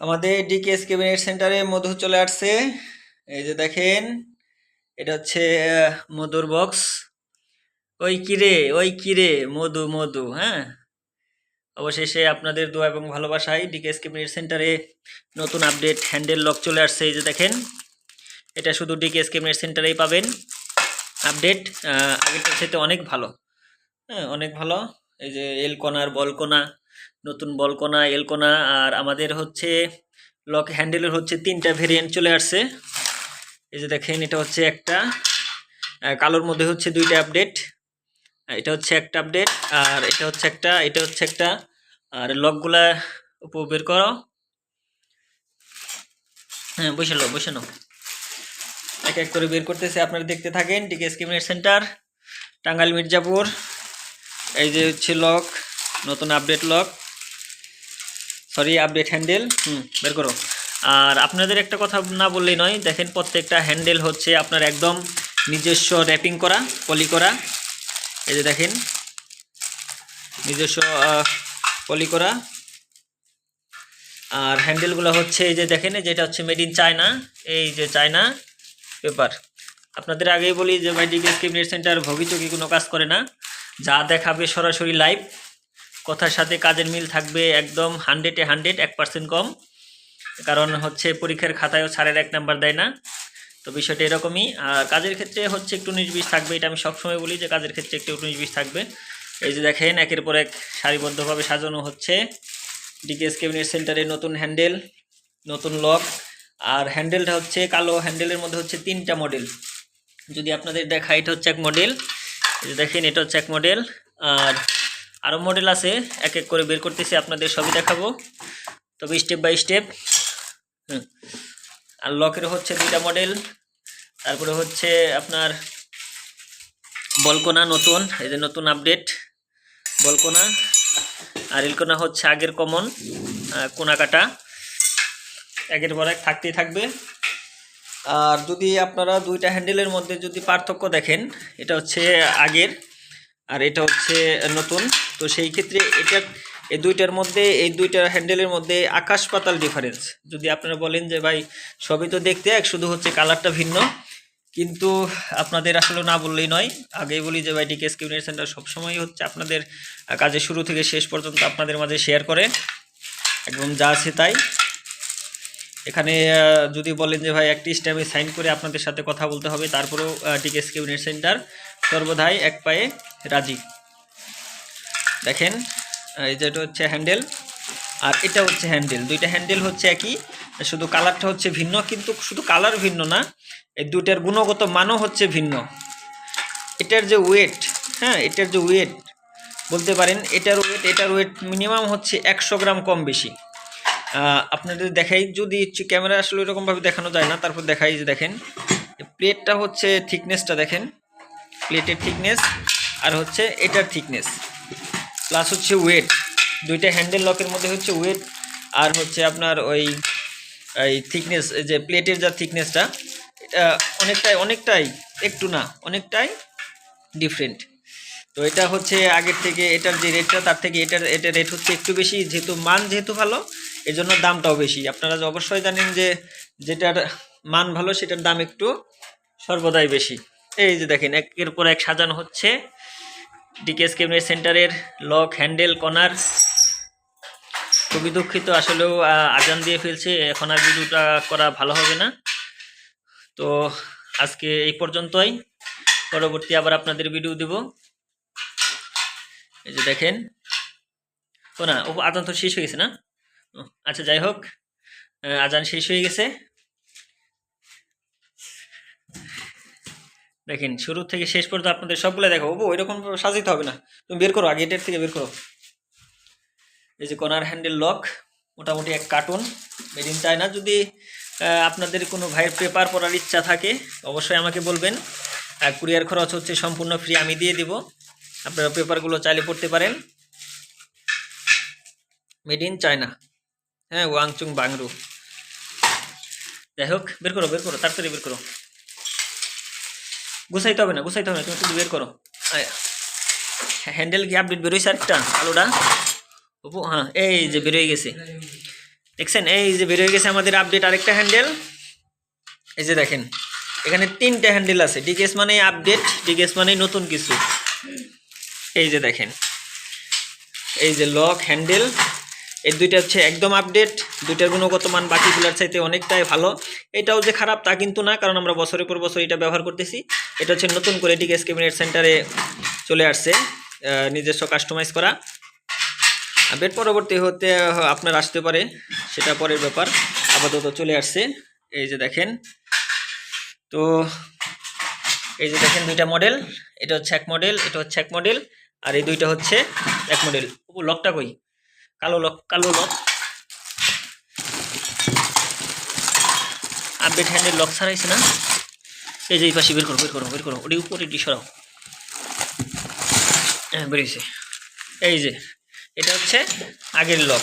আমাদের ডিকেএস ক্যাবিনেট সেন্টারে মধু চলে আসছে। এই যে দেখেন, এটা হচ্ছে মধুর বক্স ওই কিরে ওই কিরে মধু মধু হ্যাঁ? অবশেষে আপনাদের দোয়া এবং ভালোবাসায় ডিকেএস ক্যাবিনেট সেন্টারে নতুন আপডেট হ্যান্ডেল লক চলে আসছে। এই যে দেখেন, এটা শুধু ডিকেএস ক্যাবিনেট সেন্টারেই পাবেন। আপডেট আগেরটার সাথে অনেক ভালো। হ্যাঁ অনেক ভালো। এই যে এলকোনার বলকোনা নতুন বলকোনা এলকোনা আর আমাদের হচ্ছে লক হ্যান্ডেলের হচ্ছে তিনটা ভেরিয়েন্ট চলে আসছে। এই যে দেখেন, এটা হচ্ছে একটা কালোর মধ্যে হচ্ছে দুইটা আপডেট এটা হচ্ছে একটা আপডেট আর এটা হচ্ছে একটা, এটা হচ্ছে একটা, আর লকগুলা উপর বের করো। হ্যাঁ বসে লো বসে নাও। এক এক করে বের করতেছে, আপনারা দেখতে থাকেন টিকে স্কিমিনেট সেন্টার টাঙ্গাইল মির্জাপুর, এই যে হচ্ছে লক নতুন update lock sorry update handle হুম, বের করো। আর আপনাদের একটা কথা না বললেই নয়, দেখেন প্রত্যেকটা হ্যান্ডেল হচ্ছে আপনার একদম নিজস্ব র্যাপিং করা পলি করা। এই যে দেখেন, নিজস্ব পলি করা। আর হ্যান্ডেলগুলো হচ্ছে এই যে দেখেন যেটা হচ্ছে মেড ইন চায়না এই যে চায়না পেপার আপনাদের আগেই বলি যে ভাই, ডিগ্রি ক্যাবিনেট সেন্টার ভবিচকি কোনো কাজ করে না। যা দেখাবে সরাসরি লাইভ কথার সাথে কাজের মিল থাকবে একদম হান্ড্রেডে হান্ড্রেড এক পার্সেন্ট কম। কারণ হচ্ছে পরীক্ষার খাতায়ও ছাড়ের এক নাম্বার দেয় না। তো বিষয়টা এরকমই। আর কাজের ক্ষেত্রে হচ্ছে একটু বিশ থাকবে, এটা আমি সবসময় বলি যে কাজের ক্ষেত্রে একটু বিশ থাকবে। এই যে দেখেন, একের পর এক সারিবদ্ধভাবে সাজানো হচ্ছে। ডিকেএস ক্যাবিনেট সেন্টারে নতুন হ্যান্ডেল নতুন লক আর হ্যান্ডেলটা হচ্ছে কালো হ্যান্ডেলের মধ্যে হচ্ছে তিনটা মডেল যদি আপনাদের দেখা এটা হচ্ছে এক মডেল দেখেন, এটা হচ্ছে এক মডেল আর আরও মডেল আছে এক এক করে বের করতেছি, আপনাদের সবই দেখাবো। তবে স্টেপ বাই স্টেপ হুম। আর লকের হচ্ছে দুইটা মডেল তারপরে হচ্ছে আপনার বলকোনা নতুন, এই যে নতুন আপডেট বলকোনা। আর ইলকোনা হচ্ছে আগের কমন কোনাকাটা। একের পর এক থাকতেই থাকবে। আর যদি আপনারা দুইটা হ্যান্ডেলের মধ্যে যদি পার্থক্য দেখেন, এটা হচ্ছে আগের, আর এটা হচ্ছে নতুন। তো সেই ক্ষেত্রে এটা, এই দুইটার মধ্যে, এই দুইটা হ্যান্ডেলের মধ্যে আকাশ পাতাল ডিফারেন্স যদি আপনারা বলেন যে, ভাই, সবই তো দেখতে এক, শুধু হচ্ছে কালারটা ভিন্ন। কিন্তু আপনাদের আসলে না বললেই নয়। আগেই বলি যে, ভাই ডিকেএস কিউনিট সেন্টার সবসময় হচ্ছে আপনাদের কাজের শুরু থেকে শেষ পর্যন্ত আপনাদের মাঝে শেয়ার করে। একদম যা আছে তাই। এখানে যদি বলেন যে, ভাই, একটি স্ট্যাম্পে সাইন করে আপনাদের সাথে কথা বলতে হবে, তারপরেও টিকেস কিউনিট সেন্টার সর্বদাই এক পায়ে রাজি। দেখেন এই যেটা হচ্ছে হ্যান্ডেল আর এটা হচ্ছে হ্যান্ডেল দুইটা হ্যান্ডেল হচ্ছে একই, শুধু কালারটা হচ্ছে ভিন্ন, কিন্তু শুধু কালার ভিন্ন না, এই দুইটার গুণগত মানও হচ্ছে ভিন্ন। এটার যে ওয়েট হ্যাঁ এটার যে ওয়েট বলতে পারেন, এটার ওয়েট এটার ওয়েট মিনিমাম হচ্ছে একশো গ্রাম কম বেশি। আপনাদের দেখাই, যদি ক্যামেরা আসলে এরকমভাবে দেখানো যায় না, তারপর দেখাই যে দেখেন প্লেটটা হচ্ছে থিকনেসটা দেখেন প্লেটের থিকনেস আর হচ্ছে এটার থিকনেস প্লাস হচ্ছে ওয়েট দুইটা হ্যান্ডেল লকের মধ্যে হচ্ছে ওয়েট আর হচ্ছে আপনার ওই, এই থিকনেস যে প্লেটের যা থিকনেসটা এটা অনেকটাই অনেকটাই, একটু না, অনেকটাই ডিফারেন্ট তো এটা হচ্ছে আগের থেকে, এটার যে রেটটা তার থেকে এটার এটার রেট হচ্ছে একটু বেশি, যেহেতু মান যেহেতু ভালো এর জন্য দামটাও বেশি। আপনারা অবশ্যই জানেন যে যেটার মান ভালো, সেটার দাম একটু সর্বদাই বেশি। এই যে দেখেন, একের পর এক সাজানো হচ্ছে। ডিকেএস ক্যাবিনেট সেন্টারের লক হ্যান্ডেল কর্নার খুবই দুঃখিত, আসলেও আজান দিয়ে ফেলছে, এখন আর ভিডিওটা করা ভালো হবে না। তো আজকে এই পর্যন্তই, পরবর্তী আবার আপনাদের ভিডিও দেব। এই যে দেখেন, ও না, ও আজান তো শেষ হয়ে গেছে না? আচ্ছা যাই হোক আজান শেষ হয়ে গেছে। দেখেন, শুরু থেকে শেষ পর্যন্ত আপনাদের সবগুলো দেখো ও ওইরকম সাজাইতে হবে না। তুমি বের করো, আগে থেকে বের করো। এই যে কর্নার হ্যান্ডেল লক, মোটামুটি এক কার্টুন, মেড ইন চায়না। যদি আপনাদের কোনো ভাইয়ের পেপার পড়ার ইচ্ছা থাকে, অবশ্যই আমাকে বলবেন। আর কুরিয়ার খরচ হচ্ছে সম্পূর্ণ ফ্রি, আমি দিয়ে দিব। আপনারা পেপারগুলো চাইলে পড়তে পারেন। Made in China. হ্যাঁ ওয়াংচুং বাংরু। যাই হোক, বের করো বের করো, তাড়াতাড়ি বের করো। গুছাইতে হবে না, গুছাইতে হবে না, তুমি শুধু বের করো। হ্যান্ডেল কি আপডেট বেরোইছে আরেকটা? আলোটা? ওপো হ্যাঁ এই যে বেরোয় গেছে। দেখছেন, এই যে বের হয়ে গেছে আমাদের আপডেট আরেকটা হ্যান্ডেল। এই যে দেখেন, এখানে তিনটে হ্যান্ডেল আছে। ডিকেস মানে আপডেট ডিকেস মানে নতুন কিছু। এই যে দেখেন, এই যে লক হ্যান্ডেল এই দুইটা হচ্ছে একদম আপডেট দুইটার গুণগত মান বাকিগুলোর চাইতে অনেকটাই ভালো। এটাও যে খারাপ তা কিন্তু না, কারণ আমরা বছরের পর বছর এটা ব্যবহার করতেছি। এটা হচ্ছে নতুন করে ডিকেস ক্যাবিনেট সেন্টারে চলে আসছে নিজস্ব কাস্টমাইজ করা। আপডেট পরবর্তী হতে আপনার আসতে পারে, সেটা পরের ব্যাপার। আপাতত চলে আসছে, এই যে দেখেন। তো এই যে দেখেন দুইটা মডেল এটা হচ্ছে এক মডেল এটা হচ্ছে এক মডেল আর এই দুইটা হচ্ছে এক মডেল লকটা কই? কালো লক কালো লক। আপডেট হ্যান্ডের লক ছাড়াইছে না? এই যে এই পাশে বের করো বের করো বের করো। ওটি উপরে ডি সরাও। হ্যাঁ বেরিয়েছে। এই যে, এটা হচ্ছে আগের লক।